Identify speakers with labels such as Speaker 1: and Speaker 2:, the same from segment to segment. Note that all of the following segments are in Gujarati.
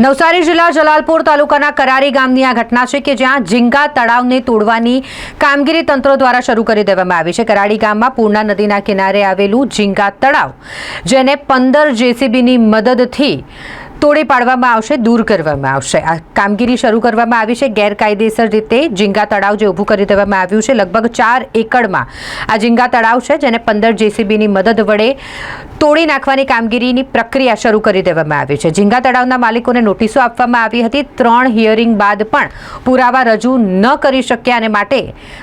Speaker 1: નવસારી જિલ્લા જલાલપુર તાલુકાના કરારી ગામની આ ઘટના છે કે જ્યાં ઝીંગા તળાવને તોડવાની કામગીરી તંત્ર દ્વારા શરૂ કરી દેવામાં આવી છે. કરાડી ગામમાં પૂર્ણા નદીના કિનારે આવેલું ઝીંગા તળાવ, જેને પંદર જેસીબીની મદદથી તોડી પાડવામાં આવશે, દૂર કરવામાં આવશે. આ કામગીરી શરૂ કરવામાં આવી છે. ગેરકાયદેસર રીતે ઝીંગા તળાવ જે ઊભું કરી દેવામાં આવ્યું છે, લગભગ ચાર એકડમાં. આ ઝીંગા તળાવ છે, જેને પંદર જેસીબીની મદદ વડે તોડી નાખવાની કામગીરીની પ્રક્રિયા શરૂ કરી દેવામાં આવી છે. ઝીંગા તળાવના માલિકોને નોટિસો આપવામાં આવી હતી. ત્રણ હિયરિંગ બાદ પણ પુરાવા રજૂ ન કરી શક્યા અને માટે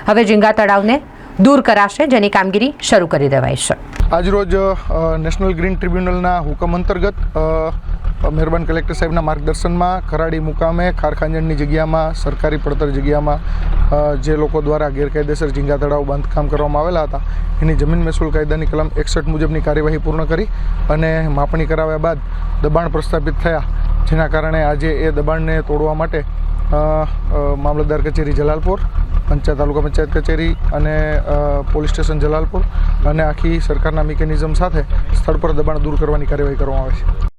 Speaker 1: હવે ઝીંગા તળાવને દૂર કરાશે, જેની કામગીરી શરૂ કરી દેવાઈ છે.
Speaker 2: આજરોજ નેશનલ ગ્રીન ટ્રિબ્યુનલના હુકમ અંતર્ગત મહેરબાન કલેક્ટર સાહેબના માર્ગદર્શનમાં ખરાડી મુકામે ખારખાંજણની જગ્યામાં, સરકારી પડતર જગ્યામાં જે લોકો દ્વારા ગેરકાયદેસર ઝીંગા તળાવ બાંધકામ કરવામાં આવેલા હતા, એની જમીન મહેસૂલ કાયદાની કલમ એકસઠ મુજબની કાર્યવાહી પૂર્ણ કરી અને માપણી કરાવ્યા બાદ દબાણ પ્રસ્થાપિત થયા, જેના કારણે આજે એ દબાણને તોડવા માટે મામલતદાર કચેરી જલાલપુર પંચાયત તાલુકા પંચાયત કચેરી અને પોલીસ સ્ટેશન જલાલપુર અને આખી સરકારના મિકેનિઝમ સાથે સ્થળ પર દબાણ દૂર કરવાની કાર્યવાહી કરવામાં આવે છે.